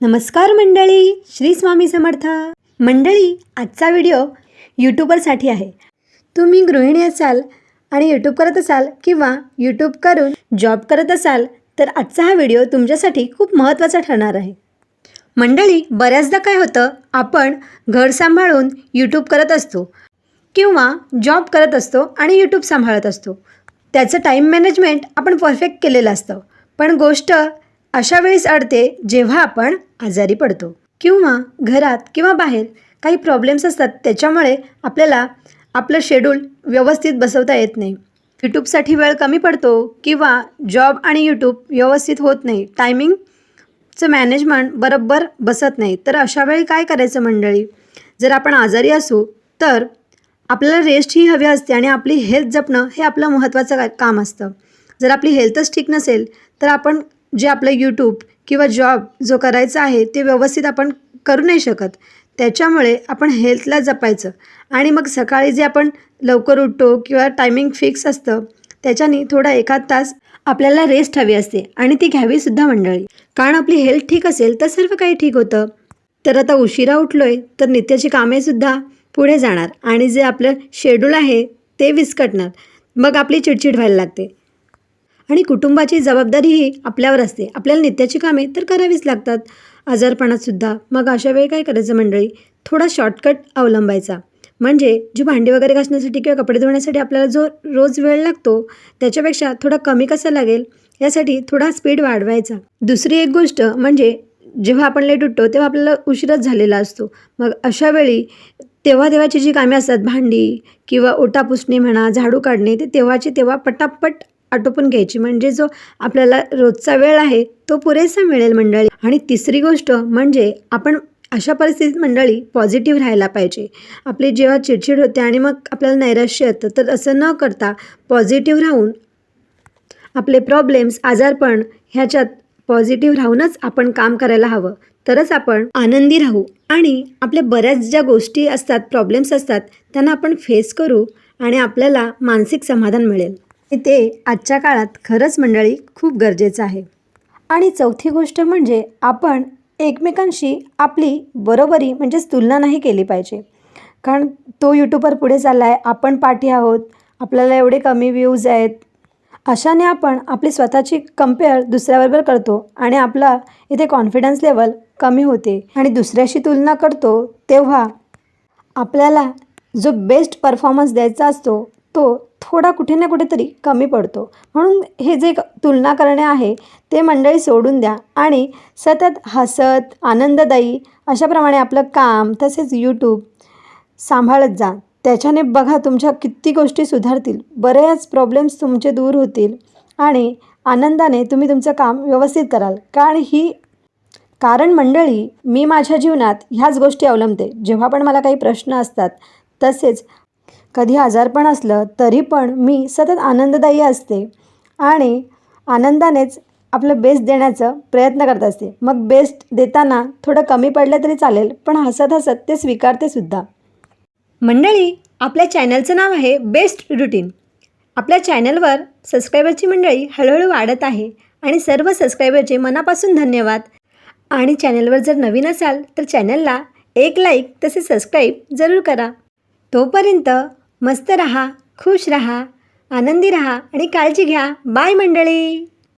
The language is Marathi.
नमस्कार मंडळी श्री स्वामी समर्थ. मंडळी आजचा व्हिडिओ यूट्यूबरसाठी आहे. तुम्ही गृहिणी असाल आणि यूट्यूब करत असाल किंवा यूट्यूब करून जॉब करत असाल तर आजचा हा व्हिडिओ तुमच्यासाठी खूप महत्त्वाचा ठरणार आहे. मंडळी बऱ्याचदा काय होतं आपण घर सांभाळून यूट्यूब करत असतो किंवा जॉब करत असतो आणि यूट्यूब सांभाळत असतो. त्याचं टाईम मॅनेजमेंट आपण परफेक्ट केलेलं असतं. पण गोष्ट अशा वेळेस अडते जेव्हा आपण आजारी पडतो. किंवा घरात किंवा बाहेर काही प्रॉब्लेम्स असतात त्याच्यामुळे आपल्याला आपलं शेड्यूल व्यवस्थित बसवता येत नाही. यूट्यूबसाठी वेळ कमी पडतो किंवा जॉब आणि यूट्यूब व्यवस्थित होत नाही. टायमिंगचं मॅनेजमेंट बरोबर बसत नाही. तर अशा वेळी काय करायचं मंडळी? जर आपण आजारी असू तर आपल्याला रेस्ट ही हवी असते आणि आपली हेल्थ जपणं हे आपलं महत्त्वाचं काम असतं. जर आपली हेल्थच ठीक नसेल तर आपण जे आपलं यूट्यूब किंवा जॉब जो करायचा आहे ते व्यवस्थित आपण करू नाही शकत. त्याच्यामुळे आपण हेल्थला जपायचं. आणि मग सकाळी जे आपण लवकर उठतो किंवा टायमिंग फिक्स असतं त्याच्याने थोडा एखाद तास आपल्याला रेस्ट हवी असते आणि ती घ्यावीसुद्धा मंडळी. कारण आपली हेल्थ ठीक असेल तर सर्व काही ठीक होतं. तर आता उशिरा उठलो आहे तर नित्याची कामेसुद्धा पुढे जाणार आणि जे आपलं शेड्यूल आहे ते विस्कटणार. मग आपली चिडचिड व्हायला लागते. आणि कुटुंबाची जबाबदारीही आपल्यावर असते. आपल्याला नित्याची कामे तर करावीच लागतात. आजारपणातसुद्धा. मग अशा वेळी काय करायचं मंडळी? थोडा शॉर्टकट अवलंबायचा. म्हणजे जी भांडी वगैरे घासण्यासाठी किंवा कपडे धुण्यासाठी आपल्याला जो रोज वेळ लागतो त्याच्यापेक्षा थोडा कमी कसा लागेल? यासाठी थोडा स्पीड वाढवायचा. दुसरी एक गोष्ट म्हणजे जेव्हा आपण लेट उठतो तेव्हा आपल्याला उशीरच झालेला असतो. मग अशा वेळी तेव्हा तेव्हाची जी कामे असतात भांडी किंवा ओटा पुसणे म्हणा झाडू काढणे ते तेव्हाची तेव्हा पटापट आटोपून घ्यायची. म्हणजे जो आपल्याला रोजचा वेळ आहे तो पुरेसा मिळेल मंडळी. आणि तिसरी गोष्ट म्हणजे आपण अशा परिस्थितीत मंडळी पॉझिटिव्ह राहायला पाहिजे. आपली जेव्हा चिडचिड होते आणि मग आपल्याला नैराश्य येतं तर असं न करता पॉझिटिव्ह राहून आपले प्रॉब्लेम्स आजारपण ह्याच्यात पॉझिटिव्ह राहूनच आपण काम करायला हवं. तरच आपण आनंदी राहू. आणि आपल्या बऱ्याच ज्या गोष्टी असतात प्रॉब्लेम्स असतात त्यांना आपण फेस करू आणि आपल्याला मानसिक समाधान मिळेल. ते आजच्या काळात खरंच मंडळी खूप गरजेचं आहे. आणि चौथी गोष्ट म्हणजे आपण एकमेकांशी आपली बरोबरी म्हणजेच तुलना नाही केली पाहिजे. कारण तो यूट्यूबर पुढे चालला आहे आपण पाठी आहोत आपल्याला एवढे कमी व्ह्यूज आहेत. अशाने आपण आपली स्वतःची कंपेअर दुसऱ्याबरोबर करतो आणि आपला इथे कॉन्फिडन्स लेवल कमी होते. आणि दुसऱ्याशी तुलना करतो तेव्हा आपल्याला जो बेस्ट परफॉर्मन्स द्यायचा असतो तो थोडा कुठे ना कुठेतरी कमी पडतो. म्हणून हे जे तुलना करणे आहे ते मंडळी सोडून द्या. आणि सतत हसत आनंददायी अशाप्रमाणे आपलं काम तसेच यूट्यूब सांभाळत जा. त्याच्याने बघा तुमच्या किती गोष्टी सुधारतील. बऱ्याच प्रॉब्लेम्स तुमचे दूर होतील. आणि आनंदाने तुम्ही तुमचं काम व्यवस्थित कराल. कारण ही कारण मंडळी मी माझ्या जीवनात ह्याच गोष्टी अवलंबते. जेव्हा पण मला काही प्रश्न असतात तसेच कधी आजारपण असलं तरी पण मी सतत आनंददायी असते. आणि आनंदानेच आपलं बेस्ट देण्याचा प्रयत्न करत असते. मग बेस्ट देताना थोडं कमी पडलं तरी चालेल पण हसत हसत ते स्वीकारते सुद्धा. मंडळी आपल्या चॅनलचं नाव आहे बेस्ट रुटीन आपल्या चॅनलवर सबस्क्रायबरची मंडळी हळूहळू वाढत आहे आणि सर्व सबस्क्रायबरचे मनापासून धन्यवाद. आणि चॅनलवर जर नवीन असाल तर चॅनलला एक लाईक तसेच सबस्क्राईब जरूर करा. तोपर्यंत मस्त रहा खुश रहा आनंदी रहा आणि काळजी घ्या. बाय मंडळी.